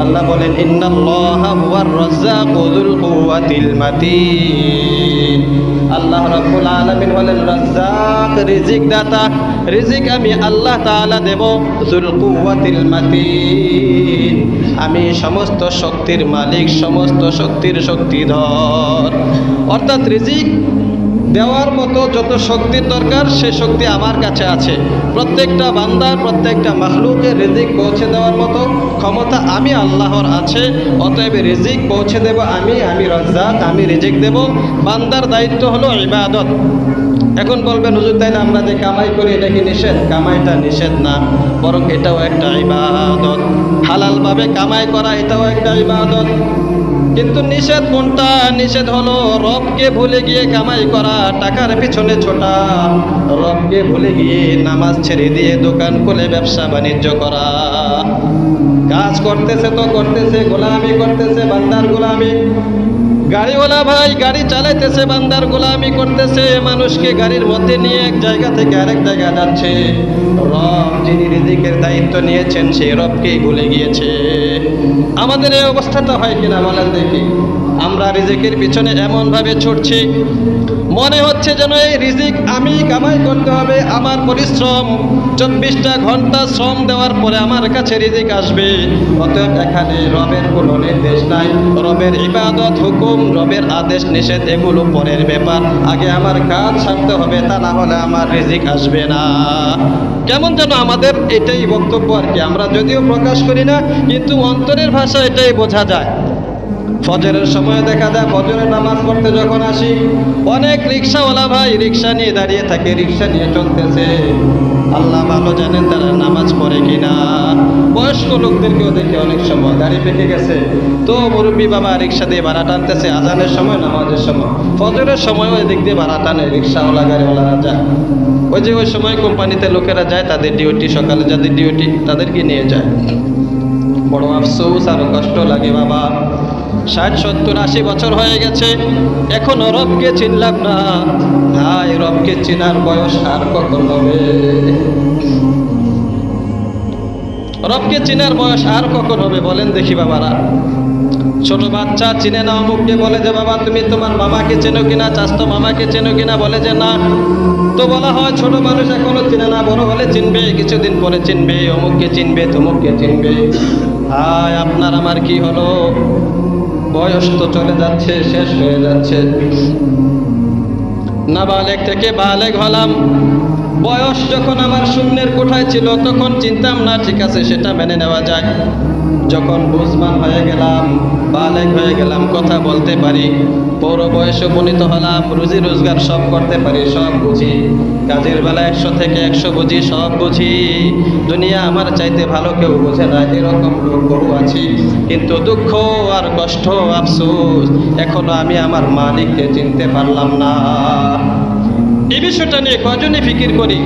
আল্লাহ বলেন আল্লাহ রাব্বুল আলামিন হলেন রাজ্জাক রিজিক দাতা রিজিক আমি আল্লাহ তাআলা দেব যুল কুওয়াতিল মাতিন। আমি সমস্ত শক্তির মালিক, সমস্ত শক্তির শক্তিধর। অর্থাৎ রিজিক দেওয়ার মতো যত শক্তির দরকার, সে শক্তি আমার কাছে আছে। প্রত্যেকটা বান্দার প্রত্যেকটা মাখলুকে রিজিক পৌঁছে দেওয়ার মতো ক্ষমতা আমি আল্লাহর আছে। অতএব রিজিক পৌঁছে দেব আমি আমি রজ্জাক, আমি রিজিক দেব। বান্দার দায়িত্ব হলো ইবাদত। এখন বলবেন, হুজুর তাই না আমরা যে কামাই করি, এটা কি নিষেধ? কামাইটা নিষেধ না, বরং এটাও একটা ইবাদত। হালালভাবে কামাই করা, এটাও একটা ইবাদত। কিন্তু নিষেধ কোনটা? নিষেধ হলো রবকে ভুলে গিয়ে কামাই করা, টাকার পিছনে ছোটা। রবকে ভুলে গিয়ে নামাজ ছেড়ে দিয়ে দোকান খুলে ব্যবসা বাণিজ্য করা। কাজ করতেছে তো করতেছে, গোলামি করতেছে, বান্দার গোলামি। গাড়িওয়ালা ভাই, গাড়ি চালাইতেছে, বান্দার গোলামি করতেছে, মানুষকে গাড়ির মধ্যে নিয়ে এক জায়গা থেকে আরেক জায়গায় যাচ্ছে। রব যিনি রিজিকের দায়িত্ব নিয়েছেন, সেই রবকেই ভুলে গিয়েছে। আমাদের এই অবস্থাটা হয় কিনা বলেন দেখি। আমরা রিজিকের পিছনে এমনভাবে ছুটছি, মনে হচ্ছে যেন এই রিজিক আমি কামাই করতে হবে, আমার পরিশ্রম, চব্বিশটা ঘণ্টা শ্রম দেওয়ার পরে আমার কাছে রিজিক আসবে। অতএব এখানে রবের কোনো নির্দেশ নাই, রবের ইবাদত, হুকুম রবের আদেশ নিষেধ এগুলো পরের ব্যাপার। আগে আমার কাজ ছাড়তে হবে, তা না হলে আমার রিজিক আসবে না। কেমন যেন আমাদের এটাই বক্তব্য আর কি। আমরা যদিও প্রকাশ করি না, কিন্তু অন্তরের ভাষা এটাই বোঝা যায়। ফজরের সময় দেখা যায়, ফজরের নামাজ পড়তে যখন আসি, অনেক রিক্সাওয়ালা ভাই রিক্সা নিয়ে দাঁড়িয়ে থাকে, রিক্সা নিয়ে চলতেছে। আল্লাহ ভালো জানেন তারা নামাজ পড়ে কিনা। বয়স্ক লোকদেরকেও দেখে অনেক সময়। দাড়ি পেকে গেছে। তো মুরব্বী বাবা রিক্সা দিয়ে ভাড়া টানতেছে। আজানের সময়, নামাজের সময়। ফজরের সময় ওই দিক দিয়ে ভাড়া টানে রিক্সাওয়ালা, গাড়িওয়ালারা যায়। ওই যে ওই সময় কোম্পানিতে লোকেরা যায়, তাদের ডিউটি সকালে যাদের ডিউটি তাদেরকে নিয়ে যায়। বড় আফসোস, আর কষ্ট লাগে বাবা। ষাট, সত্তর, আশি বছর হয়ে গেছে। এখনও রবকে চিনলাম না। ভাই, রবকে চিনার বয়স আর কখন হবে? রবকে চিনার বয়স আর কখন হবে বলেন দেখি বাবারা। ছোট বাচ্চা চিনে না অমুককে বলে যে বাবা, তুমি তোমার মামাকে চেনো কিনা, চাস্ত মামাকে চেনো কিনা? বলে যে, না। তো বলা হয়, ছোট মানুষ এখনও চিনে না, বড় হলে চিনবে, কিছুদিন পরে চিনবে, অমুককে চিনবে, তমুককে চিনবে। হায়, আপনার আমার কি হলো? বয়স তো চলে যাচ্ছে, শেষ হয়ে যাচ্ছে। না নাবালেক থেকে বালেক হলাম। বয়স যখন আমার শূন্যের কোঠায় ছিল, তখন চিনতাম না, ঠিক আছে, সেটা মেনে নেওয়া যায়। যখন বুঝমান হয়ে গেলাম, বালেক হয়ে গেলাম, কথা বলতে পারি। পৌর বয়সে উপনীত হলাম, রুজি রোজগার সব করতে পারি, সব বুঝি। কাজের বেলা একশো থেকে একশো বুঝি, সব বুঝি। দুনিয়া আমার চাইতে ভালো কেউ বোঝে না, এরকম লোক বহু আছি। কিন্তু দুঃখ আর কষ্ট, আফসোস, এখনও আমি আমার মালিককে চিনতে পারলাম না। এই বিষয়টা নিয়ে কজনই ফিকির করি?